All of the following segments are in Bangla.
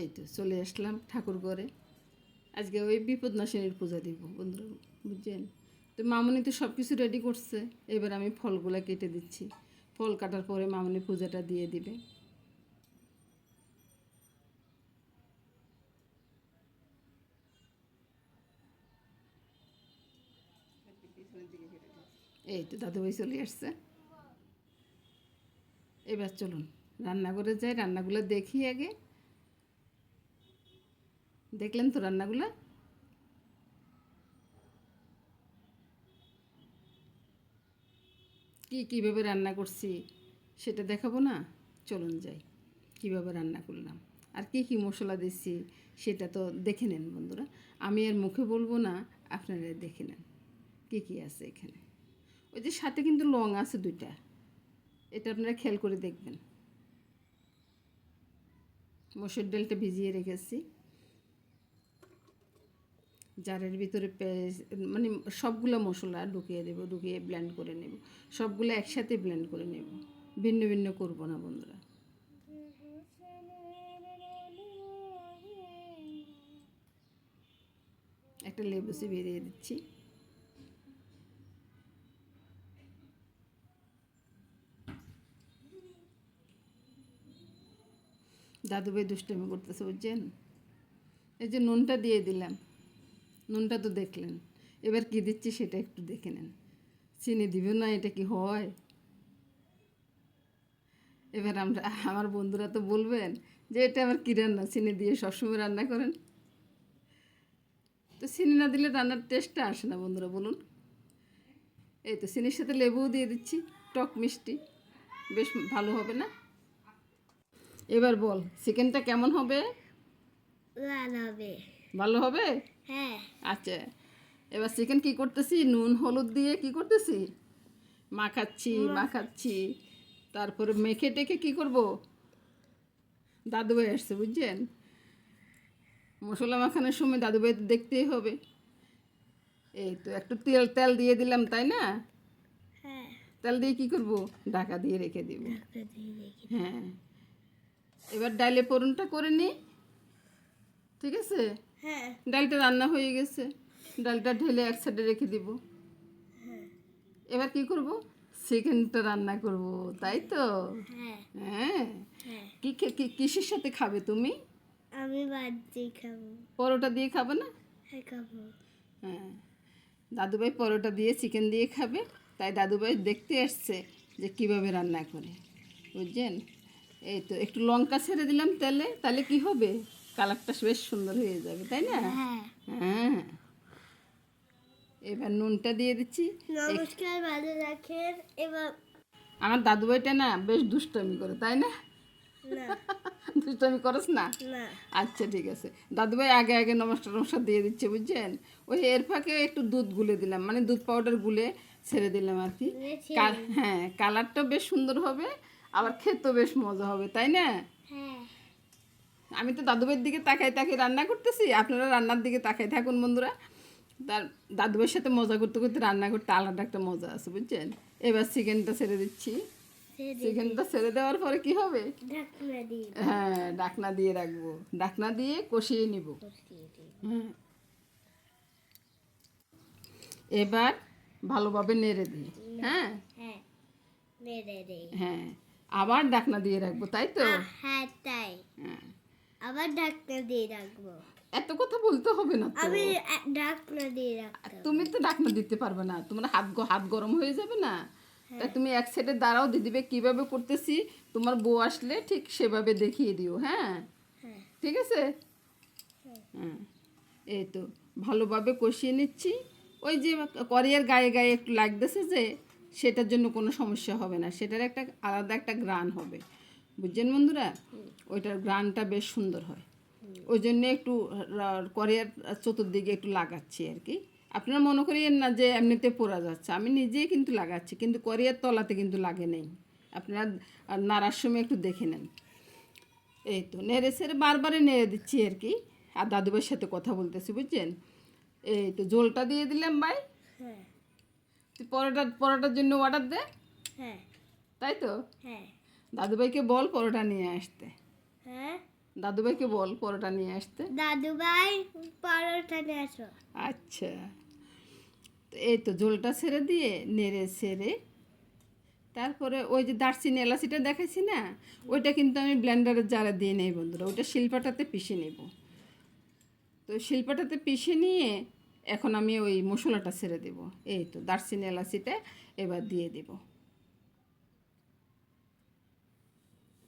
এই তো চলে আসলাম ঠাকুর ঘরে। আজকে ওই বিপদনাশিনীর পূজা দিব বন্ধুরা, বুঝছেন? তো মামনি তো সব কিছু রেডি করছে, এবার আমি ফলগুলো কেটে দিচ্ছি। ফল কাটার পরে মামনি পূজাটা দিয়ে দিবে। এই তো দাদুভাই চলে আসছে। এবার চলুন, রান্নাঘরে যাই, রান্নাগুলো দেখি আগে। দেখলেন তো রান্নাগুলো? কি, কীভাবে রান্না করছি সেটা দেখাবো না? চলুন যাই, কীভাবে রান্না করলাম। আর কি কি মশলা দিচ্ছি সেটা তো দেখে নেন বন্ধুরা। আমি আর মুখে বলব না, আপনারা দেখে নেন কী কী আছে এখানে। ওই যে সাথে কিন্তু লং আছে দুইটা, এটা আপনারা খেয়াল করে দেখবেন। মসুর ডালটা ভিজিয়ে রেখেছি। জারের ভিতরে মানে সবগুলো মশলা ঢুকিয়ে দেবো, ঢুকিয়ে ব্লেন্ড করে নেব। সবগুলো একসাথে ব্লেন্ড করে নেব। ভিন্ন ভিন্ন করব না বন্ধুরা। একটা লেবু চিবিয়ে দিয়ে দিচ্ছি। দাদু ভাই দুষ্টামি করতেছে, বুঝছেন? এই যে নুনটা দিয়ে দিলাম। নুনটা তো দেখলেন। এবার কি দিচ্ছি সেটা একটু দেখে নেন। চিনি দিবে না, এটা কি হয়? এবার আমরা, আমার বন্ধুরা তো বলবেন যে এটা আবার কী রান্না? চিনি দিয়ে সবসময় রান্না করেন? তো চিনি না দিলে রান্নার টেস্টটা আসে না বন্ধুরা, বলুন। এই তো চিনির সাথে লেবুও দিয়ে দিচ্ছি, টক মিষ্টি। বেশ ভালো হবে না? এবার বল, চিকেনটা কেমন হবে? হবে। ভালো হবে? হ্যাঁ। আচ্ছা এবার চিকেন কি করতেছি? নুন হলুদ দিয়ে কি করতেছি? মাখাচ্ছি মাখাচ্ছি তারপরে মেখে টেখে কি করব? দাদুভাই আসছে বুঝছেন? মশলা মাখানোর সময় দাদুভাই দেখতেই হবে। এই তো একটু তেল তেল দিয়ে দিলাম তাই না? হ্যাঁ। তেল দিয়ে কি করব? ঢাকা দিয়ে রেখে দিব। হ্যাঁ। এবার ডাইলে পরনটা করে নিই ঠিক আছে? হ্যাঁ। ডালটা রান্না হয়ে গেছে। ডালটা ঢেলে এক সাইডে রেখে দিব। এবার কি করব? চিকেনটা রান্না করব তাই তো? হ্যাঁ। হ্যাঁ। হ্যাঁ। কি কি কিসের সাথে খাবে তুমি? আমি বাদ দিয়ে খাব। পরোটা দিয়ে খাবে না? হ্যাঁ খাব। হ্যাঁ। দাদুভাই পরোটা দিয়ে চিকেন দিয়ে খাবে তাই দাদুভাই দেখতে আসছে যে কীভাবে রান্না করে। বুঝছেন? এই তো একটু লঙ্কা ছেড়ে দিলাম তেলে তাহলে কি হবে? কালারটা বেশ সুন্দর হয়ে যাবে তাই না? হ্যাঁ। হ্যাঁ। এবার নুনটা দিয়ে দিচ্ছি। নমস্কার ভালো রাখেন। এবার আমার দাদুভাইটা না বেশ দুষ্টামি করে তাই না? দুষ্টামি করস না? আচ্ছা ঠিক আছে। দাদুভাই আগে আগে নমস্কার নমস্কার দিয়ে দিচ্ছে বুঝছেন? ওই এর ফাঁকে একটু দুধ গুলে দিলাম মানে দুধ পাউডার গুলে ছেড়ে দিলাম আর কি। হ্যাঁ কালারটা বেশ সুন্দর হবে আবার খেতেও বেশ মজা হবে তাই না? হ্যাঁ। আমি তো দাদুভাইয়ের দিকে তাকাই তাকিয়ে রান্না করতেছি আপনারা রান্নার দিকে তাকাই থাকুন বন্ধুরা। তার দাদুভাইয়ের সাথে মজা করতে করতে রান্না করতে আলাদা একটা মজা আছে বুঝছেন? এবার চিকেনটা ছেড়ে দিচ্ছি। চিকেনটা ছেড়ে দেওয়ার পরে কি হবে? হ্যাঁ ডাকনা দিয়ে রাখব। ডাকনা দিয়ে কষিয়ে নিব। হ্যাঁ। এবার ভালোভাবে নেড়ে দিই। হ্যাঁ? হ্যাঁ হ্যাঁ আবার ডাকনা দিয়ে রাখব তাই তো? হ্যাঁ তাই। হ্যাঁ। আবার ঢাকনা দিয়ে রাখব এত কথা বলতে হবে না আমি ঢাকনা দিয়ে রাখতাম তুমি তো ডাকনা দিতে পারবে না। তোমার হাত হাত গরম হয়ে যাবে না? তা তুমি এক সাইডে দাঁড়াও দিদিবে কীভাবে করতেছি তোমার বউ আসলে ঠিক সেভাবে দেখিয়ে দিও হ্যাঁ? হ্যাঁ। ঠিক আছে? হ্যাঁ। এই তো ভালোভাবে কষিয়ে নিচ্ছি। ওই যে করিয়ার গায়ে গায়ে একটু লাগতেছে যে সেটার জন্য কোনো সমস্যা হবে না। সেটার একটা আলাদা একটা গ্রান হবে। বুঝছেন বন্ধুরা? ওইটার গ্রানটা বেশ সুন্দর হয়। ওই জন্য একটু করিয়ার চতুর্দিকে একটু লাগাচ্ছি আর কি। আপনারা মনে করিয়েন না যে এমনিতে পড়া যাচ্ছে। আমি নিজেই কিন্তু লাগাচ্ছি কিন্তু করিয়ার তলাতে কিন্তু লাগে নেই। আপনারা নাড়ার সময় একটু দেখে নেন। এই তো নেড়ে সেড়ে বারবারই নেড়ে দিচ্ছি আর কি। আর দাদুভাইয়ের সাথে কথা বলতেছি বুঝছেন? এই তো জলটা দিয়ে দিলাম ভাই। হ্যাঁ। তুই পরোটা পরোটার জন্য অর্ডার দে। হ্যাঁ। তাই তো? হ্যাঁ। দাদুভাইকে বল পরোটা নিয়ে আসতে। হ্যাঁ? দাদুভাইকে বল পরোটা নিয়ে আসতে। দাদু ভাই পরোটা নিয়ে আসো। আচ্ছা। তো এই তো ঝোলটা ছেড়ে দিয়ে নেড়ে ছেড়ে তারপরে ওই যে দারচিনি এলাচিটা দেখাইছি না ওইটা কিন্তু আমি ব্লেন্ডারের জারে দিয়ে নেই বন্ধুরা ওইটা শিল্পাটাতে পিষে নেব। তো শিল্পাটাতে পিষে নিয়ে এখন আমি ওই মশলাটা ছেড়ে দেব। এই তো দারচিনি এলাচিটা এবার দিয়ে দেব।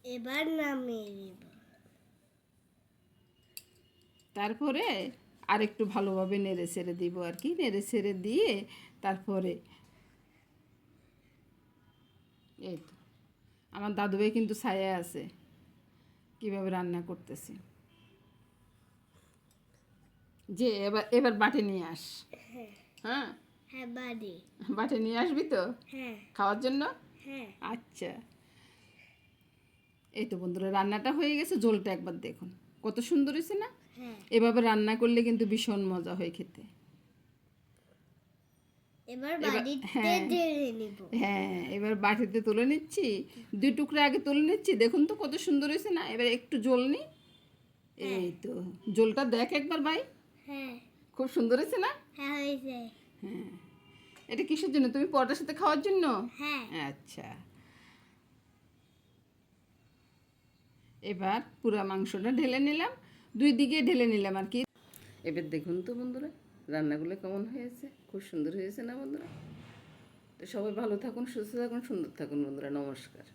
এবার নামিয়ে নিব। তারপরে আরেকটু ভালোভাবে নেড়ে ছেড়ে দিব আর কি। নেড়ে ছেড়ে দিয়ে তারপরে এই তো। আমার দাদুভাই কিন্তু ছায়া আছে কীভাবে রান্না করতেছি। যে এবার এবার বাটে নিয়ে আস। হ্যাঁ। হ্যাঁ? বাটে নিয়ে আসবি তো? হ্যাঁ। খাওয়ার জন্য? হ্যাঁ। আচ্ছা। এই তো বন্ধুরা রান্নাটা হয়ে গেছে ঝোলটা একবার দেখুন। কত সুন্দর হয়েছে না? হ্যাঁ। এভাবে রান্না করলে কিন্তু ভীষণ মজা হয় খেতে। হ্যাঁ। হ্যাঁ এবার বাটিতে তুলে নিচ্ছি। দুই টুকরা আগে তুলে নিচ্ছি। দেখুন তো কত সুন্দর হয়েছে না? এবার একটু জল নি। এই তো জলটা দেখ একবার ভাই। হ্যাঁ। খুব সুন্দর হয়েছে না? হ্যাঁ হ্যাঁ। এটা কিসের জন্য? তুমি পরোটার সাথে খাওয়ার জন্য? হ্যাঁ। আচ্ছা। এবার পুরা মাংসটা ঢেলে নিলাম। দুই দিকে ঢেলে নিলাম আর কি। এবার দেখুন তো বন্ধুরা, রান্নাগুলো কেমন হয়েছে? খুব সুন্দর হয়েছে না বন্ধুরা? তো সবাই ভালো থাকুন, সুস্থ থাকুন, সুন্দর থাকুন বন্ধুরা, নমস্কার।